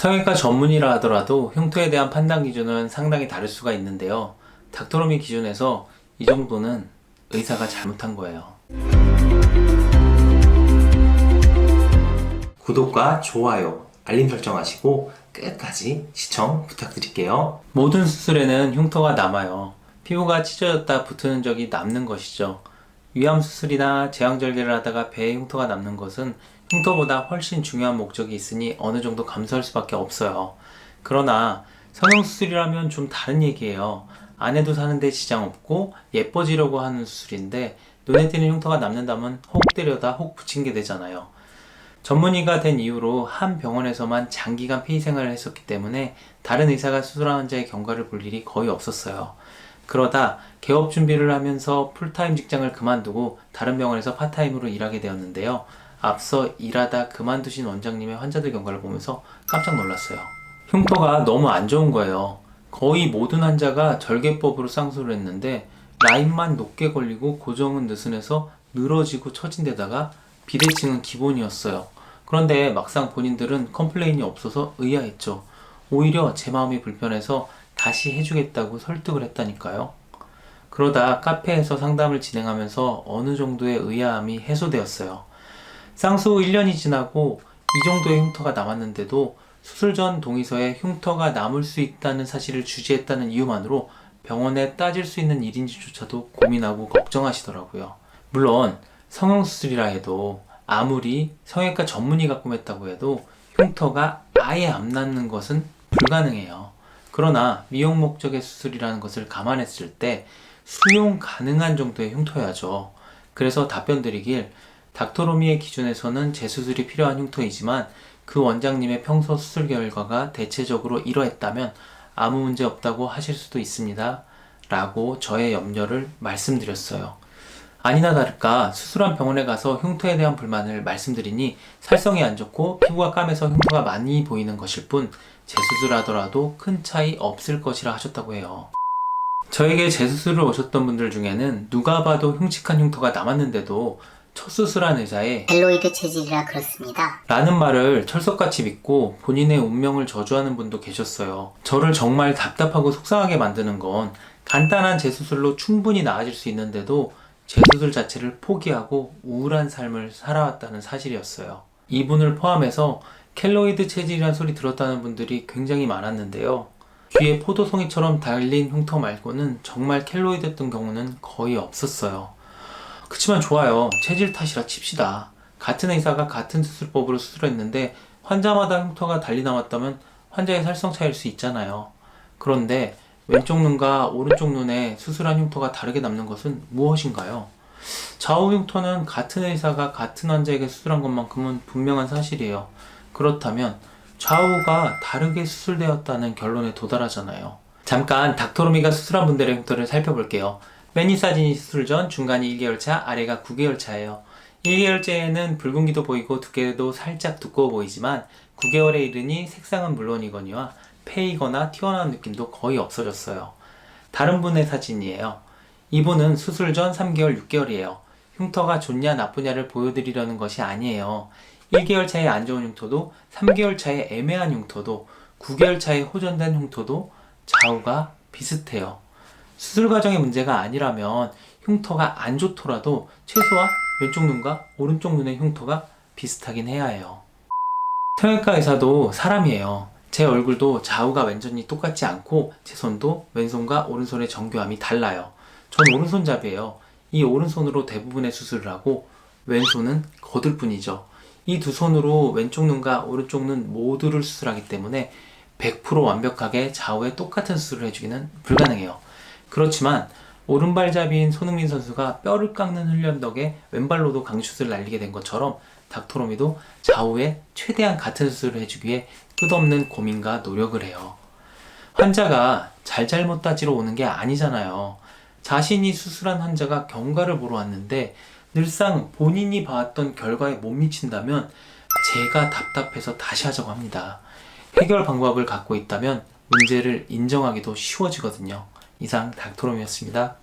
성형외과 전문이라 하더라도 흉터에 대한 판단 기준은 상당히 다를 수가 있는데요. 닥터로미 기준에서 이 정도는 의사가 잘못한 거예요. 구독과 좋아요, 알림 설정하시고 끝까지 시청 부탁드릴게요. 모든 수술에는 흉터가 남아요. 피부가 찢어졌다 붙는 적이 남는 것이죠. 위암 수술이나 제왕절개를 하다가 배에 흉터가 남는 것은 흉터보다 훨씬 중요한 목적이 있으니 어느 정도 감수할 수밖에 없어요. 그러나 성형수술이라면 좀 다른 얘기예요. 안 해도 사는데 지장 없고 예뻐지려고 하는 수술인데 눈에 띄는 흉터가 남는다면 혹 때려다 혹 붙인 게 되잖아요. 전문의가 된 이후로 한 병원에서만 장기간 폐위 생활을 했었기 때문에 다른 의사가 수술한 환자의 경과를 볼 일이 거의 없었어요. 그러다 개업 준비를 하면서 풀타임 직장을 그만두고 다른 병원에서 파타임으로 일하게 되었는데요. 앞서 일하다 그만두신 원장님의 환자들 경과를 보면서 깜짝 놀랐어요. 흉터가 너무 안 좋은 거예요. 거의 모든 환자가 절개법으로 쌍수를 했는데 라인만 높게 걸리고 고정은 느슨해서 늘어지고 처진 데다가 비대칭은 기본이었어요. 그런데 막상 본인들은 컴플레인이 없어서 의아했죠. 오히려 제 마음이 불편해서 다시 해주겠다고 설득을 했다니까요. 그러다 카페에서 상담을 진행하면서 어느 정도의 의아함이 해소되었어요. 쌍수 후 1년이 지나고 이 정도의 흉터가 남았는데도 수술 전 동의서에 흉터가 남을 수 있다는 사실을 주지했다는 이유만으로 병원에 따질 수 있는 일인지조차도 고민하고 걱정하시더라고요. 물론 성형수술이라 해도 아무리 성형외과 전문의가 꾸몄다고 해도 흉터가 아예 안 남는 것은 불가능해요. 그러나 미용 목적의 수술이라는 것을 감안했을 때 수용 가능한 정도의 흉터야죠. 그래서 답변 드리길 닥터로미의 기준에서는 재수술이 필요한 흉터이지만 그 원장님의 평소 수술 결과가 대체적으로 이러했다면 아무 문제 없다고 하실 수도 있습니다. 라고 저의 염려를 말씀드렸어요. 아니나 다를까 수술한 병원에 가서 흉터에 대한 불만을 말씀드리니 살성이 안 좋고 피부가 까매서 흉터가 많이 보이는 것일 뿐 재수술하더라도 큰 차이 없을 것이라 하셨다고 해요. 저에게 재수술을 오셨던 분들 중에는 누가 봐도 흉측한 흉터가 남았는데도 첫 수술한 의사의 벨로이드 체질이라 그렇습니다. 라는 말을 철석같이 믿고 본인의 운명을 저주하는 분도 계셨어요. 저를 정말 답답하고 속상하게 만드는 건 간단한 재수술로 충분히 나아질 수 있는데도 재수술 자체를 포기하고 우울한 삶을 살아왔다는 사실이었어요. 이분을 포함해서 켈로이드 체질이란 소리 들었다는 분들이 굉장히 많았는데요. 귀에 포도송이처럼 달린 흉터 말고는 정말 켈로이드였던 경우는 거의 없었어요. 그치만 좋아요. 체질 탓이라 칩시다. 같은 의사가 같은 수술법으로 수술했는데 환자마다 흉터가 달리 나왔다면 환자의 살성 차이일 수 있잖아요. 그런데 왼쪽 눈과 오른쪽 눈에 수술한 흉터가 다르게 남는 것은 무엇인가요? 좌우 흉터는 같은 의사가 같은 환자에게 수술한 것만큼은 분명한 사실이에요. 그렇다면 좌우가 다르게 수술되었다는 결론에 도달하잖아요. 잠깐 닥터로미가 수술한 분들의 흉터를 살펴볼게요. 맨위 사진이 수술 전, 중간이 1개월 차, 아래가 9개월 차예요. 1개월째에는 붉은기도 보이고 두께도 살짝 두꺼워 보이지만 9개월에 이르니 색상은 물론이거니와 패이거나 튀어나온 느낌도 거의 없어졌어요. 다른 분의 사진이에요. 이분은 수술 전 3개월, 6개월이에요. 흉터가 좋냐 나쁘냐를 보여드리려는 것이 아니에요. 1개월 차에 안 좋은 흉터도, 3개월 차에 애매한 흉터도, 9개월 차에 호전된 흉터도 좌우가 비슷해요. 수술 과정의 문제가 아니라면 흉터가 안 좋더라도 최소한 왼쪽 눈과 오른쪽 눈의 흉터가 비슷하긴 해야 해요. 성형외과 의사도 사람이에요. 제 얼굴도 좌우가 완전히 똑같지 않고 제 손도 왼손과 오른손의 정교함이 달라요. 전 오른손잡이에요. 이 오른손으로 대부분의 수술을 하고 왼손은 거들 뿐이죠. 이 두 손으로 왼쪽 눈과 오른쪽 눈 모두를 수술하기 때문에 100% 완벽하게 좌우에 똑같은 수술을 해주기는 불가능해요. 그렇지만 오른발잡이인 손흥민 선수가 뼈를 깎는 훈련 덕에 왼발로도 강슛을 날리게 된 것처럼 닥토로미도 좌우에 최대한 같은 수술을 해주기 위해 끝없는 고민과 노력을 해요. 환자가 잘잘못 따지러 오는 게 아니잖아요. 자신이 수술한 환자가 경과를 보러 왔는데 늘상 본인이 봐왔던 결과에 못 미친다면 제가 답답해서 다시 하자고 합니다. 해결 방법을 갖고 있다면 문제를 인정하기도 쉬워지거든요. 이상 닥토롬이었습니다.